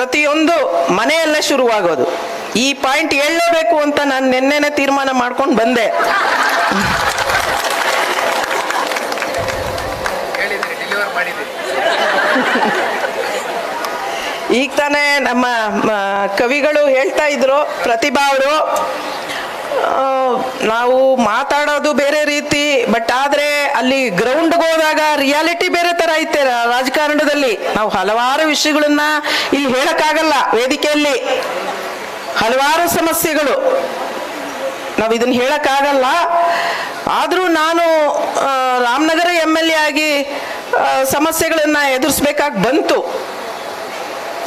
ಪ್ರತಿಯೊಂದು ಮನೆಯಲ್ಲೇ ಶುರುವಾಗೋದು. ಈ ಪಾಯಿಂಟ್ ಹೇಳಲೇಬೇಕು ಅಂತ ನಾನು ನಿನ್ನೆನೆ ತೀರ್ಮಾನ ಮಾಡ್ಕೊಂಡು ಬಂದೆ. ಈಗ ತಾನೇ ನಮ್ಮ ಕವಿಗಳು ಹೇಳ್ತಾ ಇದ್ರು ಪ್ರತಿಭಾ ಅವರು. ನಾವು ಮಾತಾಡೋದು ಬೇರೆ ರೀತಿ ಬಟ್ ಆದ್ರೆ ಅಲ್ಲಿ ಗ್ರೌಂಡ್ ಹೋದಾಗ ರಿಯಾಲಿಟಿ ಬೇರೆ ತರ ಐತೆ. ರಾಜಕಾರಣದಲ್ಲಿ ನಾವು ಹಲವಾರು ವಿಷಯಗಳನ್ನ ಇಲ್ಲಿ ಹೇಳಕ್ಕಾಗಲ್ಲ ವೇದಿಕೆಯಲ್ಲಿ. ಹಲವಾರು ಸಮಸ್ಯೆಗಳು. ನಾವು ಇದನ್ನ ಹೇಳಕ್ಕಾಗಲ್ಲ. ಆದರೂ ನಾನು ರಾಮನಗರ ಎಂ ಎಲ್ ಎ ಆಗಿ ಸಮಸ್ಯೆಗಳನ್ನ ಎದುರಿಸ್ಬೇಕಾಗಿ ಬಂತು.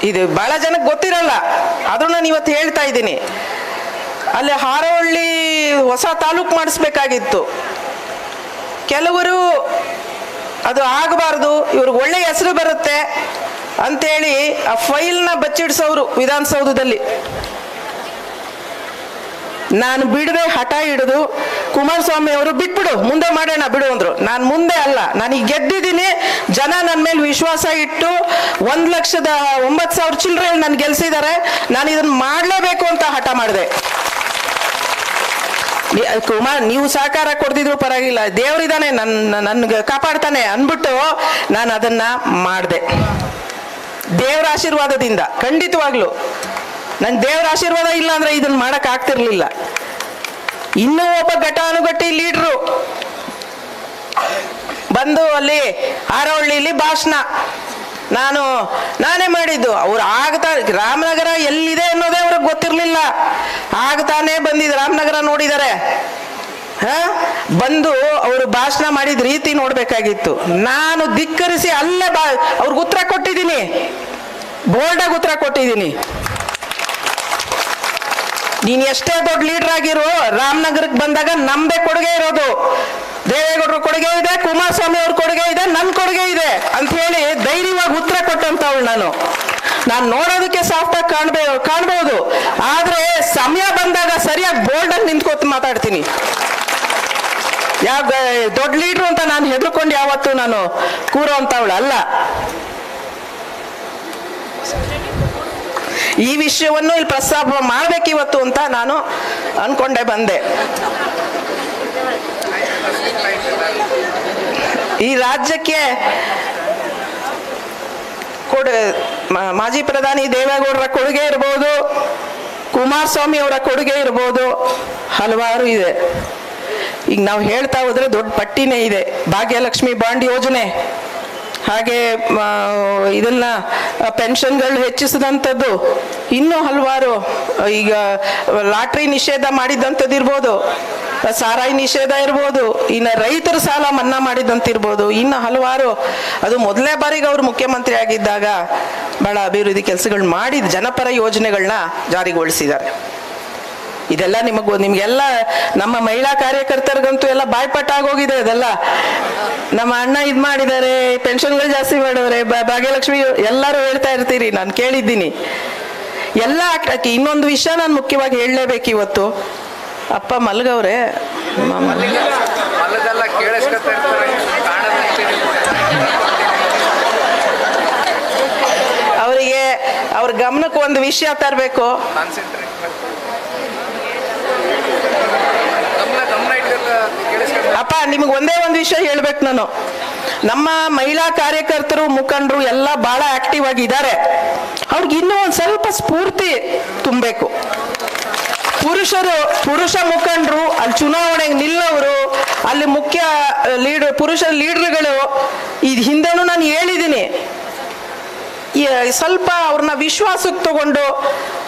ಇದು ಬಹಳ ಜನಕ್ಕೆ ಗೊತ್ತಿರಲ್ಲ. ಆದರೂ ನಾನು ಇವತ್ತು ಹೇಳ್ತಾ ಇದ್ದೀನಿ. ಅಲ್ಲಿ ಹಾರೋಹಳ್ಳಿ ಹೊಸ ತಾಲೂಕು ಮಾಡಿಸ್ಬೇಕಾಗಿತ್ತು. ಕೆಲವರು ಅದು ಆಗಬಾರ್ದು, ಇವ್ರಿಗೆ ಒಳ್ಳೆ ಹೆಸರು ಬರುತ್ತೆ ಅಂತೇಳಿ ಆ ಫೈಲ್ನ ಬಚ್ಚಿಡ್ಸೋರು ವಿಧಾನಸೌಧದಲ್ಲಿ. ನಾನು ಬಿಡದೆ ಹಠ ಹಿಡಿದು ಕುಮಾರಸ್ವಾಮಿ ಅವರು ಬಿಟ್ಬಿಡು, ಮುಂದೆ ಮಾಡೋಣ ಬಿಡು ಅಂದ್ರು. ನಾನು ಮುಂದೆ ಅಲ್ಲ, ನಾನು ಈಗ ಗೆದ್ದಿದ್ದೀನಿ, ಜನ ನನ್ನ ಮೇಲೆ ವಿಶ್ವಾಸ ಇಟ್ಟು ಒಂದು ಲಕ್ಷದ ಒಂಬತ್ತು ಸಾವಿರ ಚಿಲ್ಲರೆ ನಾನು ಗೆಲ್ಸಿದ್ದಾರೆ ನಾನು ಇದನ್ನು ಮಾಡಲೇಬೇಕು ಅಂತ ಹಠ ಮಾಡಿದೆ. ಕುಮಾರ್, ನೀವು ಸಹಕಾರ ಕೊಡ್ತಿದ್ರು ಪರವಾಗಿಲ್ಲ. ದೇವರಿದಾನೆ ನನ್ನ ನನ್ಗೆ ಕಾಪಾಡ್ತಾನೆ ಅಂದ್ಬಿಟ್ಟು ನಾನು ಅದನ್ನ ಮಾಡಿದೆ. ದೇವರ ಆಶೀರ್ವಾದದಿಂದ, ಖಂಡಿತವಾಗ್ಲು. ನನ್ ದೇವರ ಆಶೀರ್ವಾದ ಇಲ್ಲ ಅಂದ್ರೆ ಇದನ್ನ ಮಾಡಕ್ ಆಗ್ತಿರ್ಲಿಲ್ಲ. ಇನ್ನೂ ಒಬ್ಬ ಘಟಾನುಘಟಿ ಲೀಡ್ರು. ಬಂದು ಅಲ್ಲಿ ಆರವಳ್ಳಿಲಿ ಭಾಷಣ. ನಾನು, ನಾನೇ ಮಾಡಿದ್ದು. ಅವ್ರು ಆಗ್ತಾ, ರಾಮನಗರ ಎಲ್ಲಿದೆ ಅನ್ನೋದೇ ಅವ್ರಿಗೆ ಗೊತ್ತಿರಲಿಲ್ಲ. ಆಗ್ತಾನೆ ಬಂದಿದ್ದು ರಾಮನಗರ ನೋಡಿದ್ದಾರೆ ಹ? ಬಂದು ಅವರು ಭಾಷಣ ಮಾಡಿದ ರೀತಿ ನೋಡಬೇಕಾಗಿತ್ತು. ನಾನು ಧಿಕ್ಕರಿಸಿ ಅಲ್ಲೇ ಬಾ, ಅವ್ರಿಗೆ ಉತ್ತರ ಕೊಟ್ಟಿದ್ದೀನಿ. ಬೋಲ್ಡಾಗಿ ಉತ್ತರ ಕೊಟ್ಟಿದ್ದೀನಿ. ನೀನು ಎಷ್ಟೇ ದೊಡ್ಡ ಲೀಡರ್ ಆಗಿರೋ ರಾಮನಗರಕ್ಕೆ ಬಂದಾಗ ನಮ್ದೇ ಕೊಡುಗೆ ಇರೋದು. ದೇವೇಗೌಡರ ಕೊಡುಗೆ ಇದೆ, ಕುಮಾರಸ್ವಾಮಿ ಅವ್ರ ಕೊಡುಗೆ ಇದೆ ನನ್ನ ಕೊಡುಗೆ ಇದೆ ಅಂತ ಹೇಳಿ ಧೈರ್ಯವಾಗಿ ಉತ್ತರ ಕೊಟ್ಟಂತವಳು ನಾನು. ನಾನು ನೋಡೋದಕ್ಕೆ ಸಾಫ್ಟ್ ಆಗಿ ಕಾಣ್ಬೇ, ಕಾಣ್ಬೋದು. ಆದ್ರೆ ಸಮಯ ಬಂದಾಗ ಸರಿಯಾಗಿ ಬೋಲ್ಡ್ ಆಗಿ ನಿಂತ್ಕೊತ್ ಮಾತಾಡ್ತೀನಿ. ಯಾವ ದೊಡ್ಡ ಲೀಡ್ರು ಅಂತ ನಾನು ಹೆದರ್ಕೊಂಡು ಯಾವತ್ತು ನಾನು ಕೂರೋ ಅಂತವಳು ಅಲ್ಲ. ಈ ವಿಷಯವನ್ನು ಇಲ್ಲಿ ಪ್ರಸ್ತಾಪ ಮಾಡ್ಬೇಕಿವತ್ತು ಅಂತ ನಾನು ಅನ್ಕೊಂಡೆ ಬಂದೆ. ಈ ರಾಜ್ಯಕ್ಕೆ ಕೊಡ ಮಾಜಿ ಪ್ರಧಾನಿ ದೇವೇಗೌಡರ ಕೊಡುಗೆ ಇರ್ಬೋದು, ಕುಮಾರಸ್ವಾಮಿ ಅವರ ಕೊಡುಗೆ ಇರ್ಬೋದು, ಹಲವಾರು ಇದೆ. ಈಗ ನಾವು ಹೇಳ್ತಾ ಹೋದ್ರೆ ದೊಡ್ಡ ಪಟ್ಟಿನೇ ಇದೆ. ಭಾಗ್ಯಲಕ್ಷ್ಮಿ ಬಾಂಡ್ ಯೋಜನೆ, ಹಾಗೆ ಇದನ್ನ ಪೆನ್ಷನ್ಗಳು ಹೆಚ್ಚಿಸಿದಂಥದ್ದು, ಇನ್ನೂ ಹಲವಾರು, ಈಗ ಲಾಟ್ರಿ ನಿಷೇಧ ಮಾಡಿದ್ದಂಥದ್ದು ಇರ್ಬೋದು ಸಾರಾಯಿ ನಿಷೇಧ ಇರ್ಬೋದು, ಇನ್ನು ರೈತರ ಸಾಲ ಮನ್ನಾ ಮಾಡಿದಂತಿರ್ಬೋದು, ಇನ್ನು ಹಲವಾರು, ಅದು ಮೊದಲನೇ ಬಾರಿಗೆ ಅವರು ಮುಖ್ಯಮಂತ್ರಿ ಆಗಿದ್ದಾಗ ಬಹಳ ಅಭಿವೃದ್ಧಿ ಕೆಲಸಗಳು ಮಾಡಿ ಜನಪರ ಯೋಜನೆಗಳನ್ನ ಜಾರಿಗೊಳಿಸಿದ್ದಾರೆ. ಇದೆಲ್ಲ ನಿಮಗೂ ನಿಮ್ಗೆಲ್ಲ ನಮ್ಮ ಮಹಿಳಾ ಕಾರ್ಯಕರ್ತರಿಗಂತೂ ಎಲ್ಲ ಬಾಯ್ಪಟ್ಟ ಆಗೋಗಿದೆ ಅದೆಲ್ಲ. ನಮ್ಮ ಅಣ್ಣ ಇದ್ ಮಾಡಿದ್ದಾರೆ, ಪೆನ್ಷನ್ಗಳು ಜಾಸ್ತಿ ಮಾಡವ್ರೆ ಭಾಗ್ಯಲಕ್ಷ್ಮಿ ಎಲ್ಲರೂ ಹೇಳ್ತಾ ಇರ್ತೀರಿ, ನಾನು ಕೇಳಿದ್ದೀನಿ. ಎಲ್ಲ ಇನ್ನೊಂದು ವಿಷಯ ನಾನು ಮುಖ್ಯವಾಗಿ ಹೇಳಲೇಬೇಕು ಇವತ್ತು ಅಪ್ಪ ಮಲ್ಗವ್ರೆ. ಅವರಿಗೆ ಅವ್ರ ಗಮನಕ್ಕೆ ಒಂದು ವಿಷಯ ತರಬೇಕು. ಅಪ್ಪ ನಿಮ್ಗೆ ಒಂದೇ ಒಂದು ವಿಷಯ ಹೇಳ್ಬೇಕು ನಾನು. ನಮ್ಮ ಮಹಿಳಾ ಕಾರ್ಯಕರ್ತರು ಮುಖಂಡರು ಎಲ್ಲ ಬಹಳ ಆಕ್ಟಿವ್ ಆಗಿದ್ದಾರೆ. ಅವ್ರಿಗೆ ಇನ್ನೂ ಒಂದು ಸ್ವಲ್ಪ ಸ್ಫೂರ್ತಿ ತುಂಬಬೇಕು. ಪುರುಷರು, ಪುರುಷ ಮುಖಂಡರು, ಅಲ್ಲಿ ಚುನಾವಣೆಗೆ ನಿಲ್ಲವರು, ಅಲ್ಲಿ ಮುಖ್ಯ ಲೀಡರ್ ಪುರುಷ ಲೀಡರ್ಗಳು ಇದು ಹಿಂದೆನೂ ನಾನು ಹೇಳಿದ್ದೀನಿ. ಸ್ವಲ್ಪ ಅವ್ರನ್ನ ವಿಶ್ವಾಸಕ್ಕೆ ತಗೊಂಡು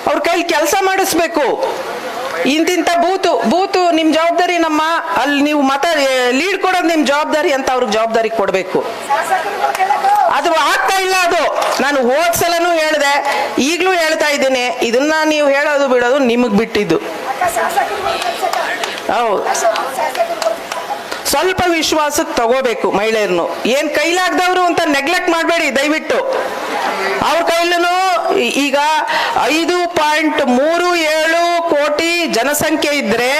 ಅವ್ರ ಕೈಲಿ ಕೆಲಸ ಮಾಡಿಸ್ಬೇಕು. ಇಂತಿಂತ ಬೂತು ಬೂತು ನಿಮ್ಮ ಜವಾಬ್ದಾರಿ ನಮ್ಮ, ಅಲ್ಲಿ ನೀವು ಮತ ಲೀಡ್ ಕೊಡೋದು ನಿಮ್ಮ ಜವಾಬ್ದಾರಿ ಅಂತ ಅವ್ರಿಗೆ ಜವಾಬ್ದಾರಿ ಕೊಡಬೇಕು. ಅದು ಆಗ್ತಾ ಇಲ್ಲ ಅದು. ನಾನು ಹೋದ್ಸಲನೂ ಹೇಳಿದೆ ಹೇಳ್ದೆ, ಈಗಲೂ ಹೇಳ್ತಾ ಇದ್ದೀನಿ, ಇದನ್ನ ನೀವು ಹೇಳೋದು ಬಿಡೋದು ನಿಮಗೆ ಬಿಟ್ಟಿದ್ದು. ಸ್ವಲ್ಪ ವಿಶ್ವಾಸಕ್ಕೆ ತಗೋಬೇಕು ಮಹಿಳೆಯರನ್ನು. ಏನ್ ಕೈಲಾಗ್ದವ್ರು ಅಂತ ನೆಗ್ಲೆಕ್ಟ್ ಮಾಡಬೇಡಿ, ದಯವಿಟ್ಟು. ಅವ್ರ ಕೈಲೂ ಈಗ ಐದು ಪಾಯಿಂಟ್ ಮೂರು ಏಳು ಜನಸಂಖ್ಯೆ ಇದ್ರೆ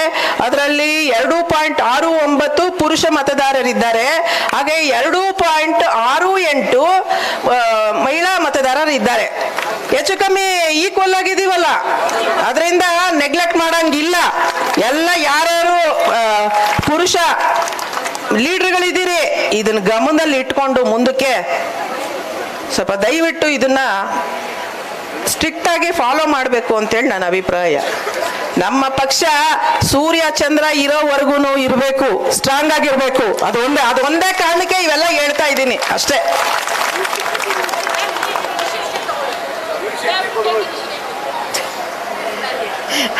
ಅದರಲ್ಲಿ ಎರಡು ಪಾಯಿಂಟ್ ಆರು ಒಂಬತ್ತು ಪುರುಷ ಮತದಾರರಿದ್ದಾರೆ. ಹಾಗೆ ಎರಡು ಪಾಯಿಂಟ್ ಆರು ಎಂಟು ಮಹಿಳಾ ಮತದಾರರಿದ್ದಾರೆ. ಹೆಚ್ಚು ಕಮ್ಮಿ ಈಕ್ವಲ್ ಆಗಿದೀವಲ್ಲ ಅದರಿಂದ ನೆಗ್ಲೆಕ್ಟ್ ಮಾಡಂಗಿಲ್ಲ. ಎಲ್ಲ ಯಾರ್ಯಾರು ಪುರುಷ ಲೀಡರ್ಗಳಿದ್ದೀರಿ, ಇದನ್ನ ಗಮನದಲ್ಲಿ ಇಟ್ಕೊಂಡು ಮುಂದಕ್ಕೆ ಸ್ವಲ್ಪ ದಯವಿಟ್ಟು ಇದನ್ನ ಸ್ಟ್ರಿಕ್ಟ್ ಆಗಿ ಫಾಲೋ ಮಾಡಬೇಕು ಅಂತೇಳಿ ನನ್ನ ಅಭಿಪ್ರಾಯ. ನಮ್ಮ ಪಕ್ಷ ಸೂರ್ಯ, ಚಂದ್ರ ಇರೋವರೆಗೂ ಇರಬೇಕು ಸ್ಟ್ರಾಂಗ್ ಆಗಿರ್ಬೇಕು. ಅದೊಂದೇ ಅದೊಂದೇ ಕಾರಣಕ್ಕೆ ಇವೆಲ್ಲ ಹೇಳ್ತಾ ಇದ್ದೀನಿ, ಅಷ್ಟೇ.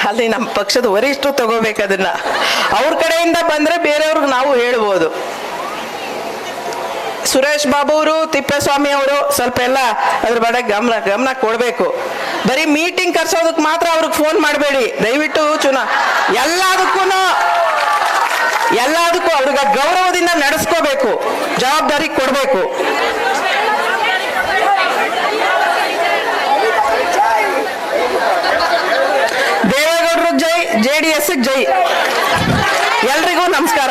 ಅಲ್ಲಿ ನಮ್ಮ ಪಕ್ಷದ ವರಿಷ್ಠರು ತಗೋಬೇಕು ಅದನ್ನ. ಅವ್ರ ಕಡೆಯಿಂದ ಬಂದ್ರೆ ಬೇರೆಯವ್ರಿಗೆ ನಾವು ಹೇಳ್ಬೋದು. ಸುರೇಶ್ ಬಾಬು ಅವರು ತಿಪ್ಪೇಸ್ವಾಮಿ ಅವರು ಸ್ವಲ್ಪ ಎಲ್ಲ ಅದ್ರ ಬಡ ಗಮನ ಗಮನ ಕೊಡಬೇಕು. ಬರೀ ಮೀಟಿಂಗ್ ಕರ್ಸೋದಕ್ಕೆ ಮಾತ್ರ ಅವ್ರಿಗೆ ಫೋನ್ ಮಾಡಬೇಡಿ. ದಯವಿಟ್ಟು ಚುನಾ. ಎಲ್ಲದಕ್ಕೂ ಎಲ್ಲದಕ್ಕೂ ಅವ್ರಿಗೆ ಗೌರವದಿಂದ ನಡೆಸ್ಕೋಬೇಕು. ಜವಾಬ್ದಾರಿ ಕೊಡಬೇಕು. ದೇವೇಗೌಡರು ಜೈ, ಜೆ ಡಿ ಎಸ್ ಜೈ. ಎಲ್ರಿಗೂ ನಮಸ್ಕಾರ.